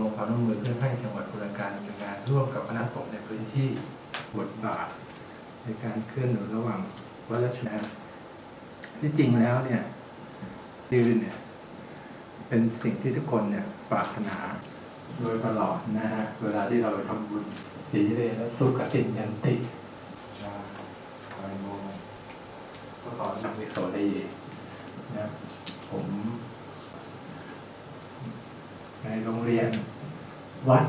ลงความร่วมมือเพื่อให้จังหวัดบุรการดำเนินงานร่วมกับคณะสงฆ์ในพื้นที่บทบาท ในการเคลื่อนหนุนระหว่างวัดและชุมชนที่จริงแล้วเนี่ยยืนเนี่ยเป็นสิ่งที่ทุกคนเนี่ยปรารถนาโดยตลอดนะฮะเวลาที่เราไปทำบุญสีเลและสุขติยันติชาไวโมก็ขอนำวิโสดีนะผม ในโรงเรียนวัด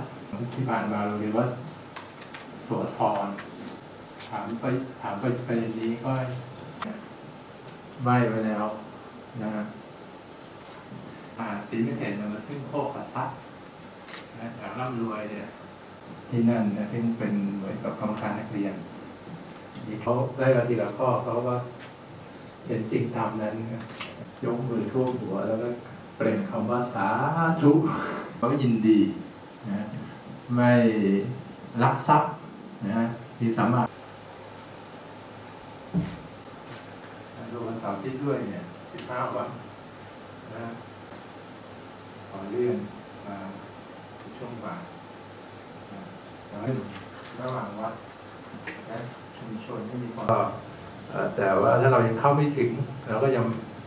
ที่ผ่านมาโรงเรียนวัดโสธรถามไปถามไปประเด็นนี้ก็ใบไว้แล้วนะฮะอ่าสีไม่เห็นมาซึ่งโคกษัตริย์นะอยากร่ำรวยเนี่ยที่นั่นนี่ยที่เป็นเหมือนกับกรรมการนักเรียนเขาได้กันทีละข้อเขาก็เห็นจริงตามนั้นนะยกมือท่วมหัวแล้วก็ เปล่งคำว่าสาธุเขาก็ยินดีนะไม่ลักทรัพย์นะที่สามารถรวมวันเสาร์อาที่ด้วยเนี่ยสิบห้าวันนะขอเลื่อนมาช่วงบ่ายนะขอให้ระหว่างวัดและชุมชนที่มีความเอ่อแต่ว่าถ้าเรายังเข้าไม่ถึงเราก็ยัง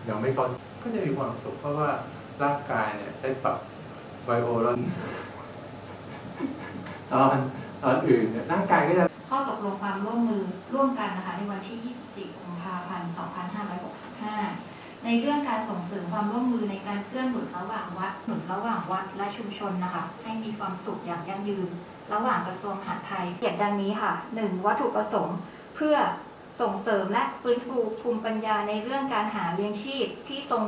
ยังไม่เข้าก็จะมีความสุขเพราะว่า ร่างกายเนี่ยได้ปรับไบโอล้วตอนตอนอื่นเนี่ยร่างกายก็จะข้อตกลงความร่วมมือร่วมกันนะคะในวันที่ 24 กุมภาพันธ์ 2565 ในเรื่องการส่งเสริมความร่วมมือในการเคลื่อนหนุนระหว่างวัดหนุนระหว่างวัดและชุมชนนะคะ ให้มีความสุขอย่างยั่งยืน ระหว่างกระทรวงมหาดไทยเขียนดังนี้ค่ะ 1. วัตถุประสงค์เพื่อส่งเสริมและฟื้นฟูภูมิปัญญาในเรื่องการหาเลี้ยงชีพที่ตรง